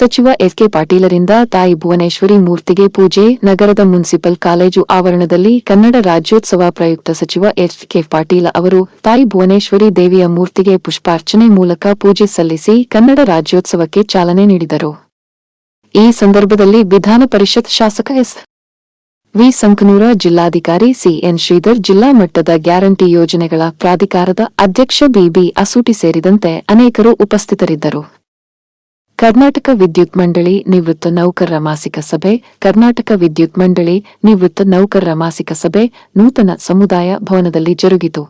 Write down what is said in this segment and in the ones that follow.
ಸಚಿವ ಎಸ್ಕೆ ಪಾಟೀಲರಿಂದ ತಾಯಿ ಭುವನೇಶ್ವರಿ ಮೂರ್ತಿಗೆ ಪೂಜೆ, ನಗರದ ಮುನ್ಸಿಪಲ್ ಕಾಲೇಜು ಆವರಣದಲ್ಲಿ ಕನ್ನಡ ರಾಜ್ಯೋತ್ಸವ ಪ್ರಯುಕ್ತ ಸಚಿವ ಎಸ್ಕೆ ಪಾಟೀಲ ಅವರು ತಾಯಿ ಭುವನೇಶ್ವರಿ ದೇವಿಯ ಮೂರ್ತಿಗೆ ಪುಷ್ಪಾರ್ಚನೆ ಮೂಲಕ ಪೂಜೆ ಸಲ್ಲಿಸಿ ಕನ್ನಡ ರಾಜ್ಯೋತ್ಸವಕ್ಕೆ ಚಾಲನೆ ನೀಡಿದರು. ಈ ಸಂದರ್ಭದಲ್ಲಿ ವಿಧಾನ ಪರಿಷತ್ ಶಾಸಕ ಎಸ್. ವಿ. ಸಂಕನೂರ ಜಿಲ್ಲಾಧಿಕಾರಿ ಸಿಎನ್ ಶ್ರೀಧರ್ ಜಿಲ್ಲಾ ಮಟ್ಟದ ಗ್ಯಾರಂಟಿ ಯೋಜನೆಗಳ ಪ್ರಾಧಿಕಾರದ ಅಧ್ಯಕ್ಷ ಬಿಬಿ ಅಸೂಟಿ ಸೇರಿದಂತೆ ಅನೇಕರು ಉಪಸ್ಥಿತರಿದ್ದರು. ಕರ್ನಾಟಕ ವಿದ್ಯುತ್ ಮಂಡಳಿ ನಿವೃತ್ತ ನೌಕರರ ಮಾಸಿಕ ಸಭೆ, ಕರ್ನಾಟಕ ವಿದ್ಯುತ್ ಮಂಡಳಿ ನಿವೃತ್ತ ನೌಕರರ ಮಾಸಿಕ ಸಭೆ, ನೂತನ ಸಮುದಾಯ ಭವನದಲ್ಲಿ ಜರುಗಿತು.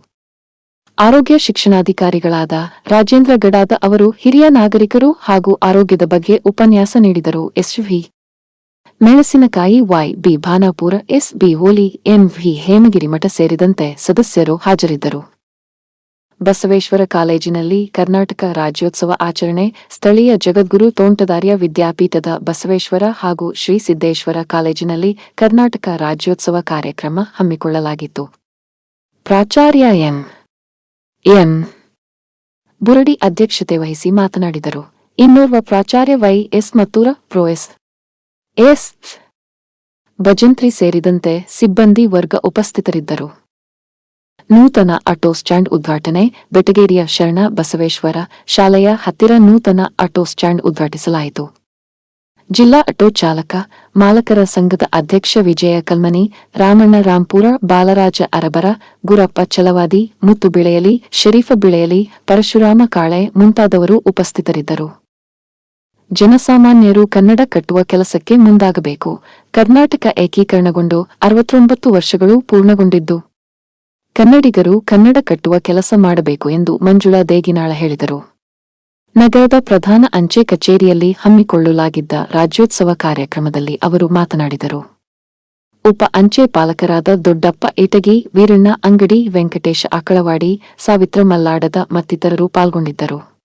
ಆರೋಗ್ಯ ಶಿಕ್ಷಣಾಧಿಕಾರಿಗಳಾದ ರಾಜೇಂದ್ರ ಗಡಾದ ಅವರು ಹಿರಿಯ ನಾಗರಿಕರು ಹಾಗೂ ಆರೋಗ್ಯದ ಬಗ್ಗೆ ಉಪನ್ಯಾಸ ನೀಡಿದರು. S V. Menasinakai, Y. B. Bhanapur, S. B. Holi V. Hemagiri ಮಠ ಸೇರಿದಂತೆ ಸದಸ್ಯರು ಹಾಜರಿದ್ದರು. ಬಸವೇಶ್ವರ ಕಾಲೇಜಿನಲ್ಲಿ ಕರ್ನಾಟಕ ರಾಜ್ಯೋತ್ಸವ ಆಚರಣೆ, ಸ್ಥಳೀಯ ಜಗದ್ಗುರು ತೋಂಟದಾರ್ಯ ವಿದ್ಯಾಪೀಠದ ಬಸವೇಶ್ವರ ಹಾಗೂ ಶ್ರೀ ಸಿದ್ದೇಶ್ವರ ಕಾಲೇಜಿನಲ್ಲಿ ಕರ್ನಾಟಕ ರಾಜ್ಯೋತ್ಸವ ಕಾರ್ಯಕ್ರಮ ಹಮ್ಮಿಕೊಳ್ಳಲಾಗಿತ್ತು. ಪ್ರಾಚಾರ್ಯ ಎಂ ಎನ್. ಬುರಡಿ ಅಧ್ಯಕ್ಷತೆ ವಹಿಸಿ ಮಾತನಾಡಿದರು. ಇನ್ನೋರ್ವ ಪ್ರಾಚಾರ್ಯ Y. S. Mattur, prof. S. S. Bhajantri ಸೇರಿದಂತೆ ಸಿಬ್ಬಂದಿ ವರ್ಗ ಉಪಸ್ಥಿತರಿದ್ದರು. ನೂತನ ಆಟೋ ಸ್ಟ್ಯಾಂಡ್ ಉದ್ಘಾಟನೆ, ಬೆಟಗೇರಿಯ ಶರಣ ಬಸವೇಶ್ವರ ಶಾಲೆಯ ಹತ್ತಿರ ನೂತನ ಆಟೋ ಸ್ಟ್ಯಾಂಡ್ ಉದ್ಘಾಟಿಸಲಾಯಿತು. ಜಿಲ್ಲಾ ಆಟೋ ಚಾಲಕ, ಮಾಲಕರ ಸಂಘದ ಅಧ್ಯಕ್ಷ ವಿಜಯ ಕಲ್ಮನಿ, ರಾಮಣ್ಣ ರಾಂಪುರ, ಬಾಲರಾಜ ಅರಬರ, ಗುರಪ್ಪ ಚಲವಾದಿ, ಮುತ್ತು ಬಿಳೆಯಲಿ, ಶರೀಫ ಬಿಳೆಯಲಿ, ಪರಶುರಾಮ ಕಾಳೆ ಮುಂತಾದವರು ಉಪಸ್ಥಿತರಿದ್ದರು. ಜನಸಾಮಾನ್ಯರು ಕನ್ನಡ ಕಟ್ಟುವ ಕೆಲಸಕ್ಕೆ ಮುಂದಾಗಬೇಕು. ಕರ್ನಾಟಕ ಏಕೀಕರಣಗೊಂಡು ಅರವತ್ತೊಂಬತ್ತು ವರ್ಷಗಳು ಪೂರ್ಣಗೊಂಡಿದ್ದು. ಕನ್ನಡಿಗರು ಕನ್ನಡ ಕಟ್ಟುವ ಕೆಲಸ ಮಾಡಬೇಕು ಎಂದು ಮಂಜುಳಾ ದೇಗಿನಾಳ ಹೇಳಿದರು. ನಗರದ ಪ್ರಧಾನ ಅಂಚೆ ಕಚೇರಿಯಲ್ಲಿ ಹಮ್ಮಿಕೊಳ್ಳಲಾಗಿದ್ದ ರಾಜ್ಯೋತ್ಸವ ಕಾರ್ಯಕ್ರಮದಲ್ಲಿ ಅವರು ಮಾತನಾಡಿದರು. ಉಪ ಅಂಚೆ ಪಾಲಕರಾದ ದೊಡ್ಡಪ್ಪ ಇಟಗಿ ವೀರಣ್ಣ ಅಂಗಡಿ, ವೆಂಕಟೇಶ ಅಕಳವಾಡಿ ಸಾವಿತ್ರ ಮಲ್ಲಾಡದ ಮತ್ತಿತರರು ಪಾಲ್ಗೊಂಡಿದ್ದರು.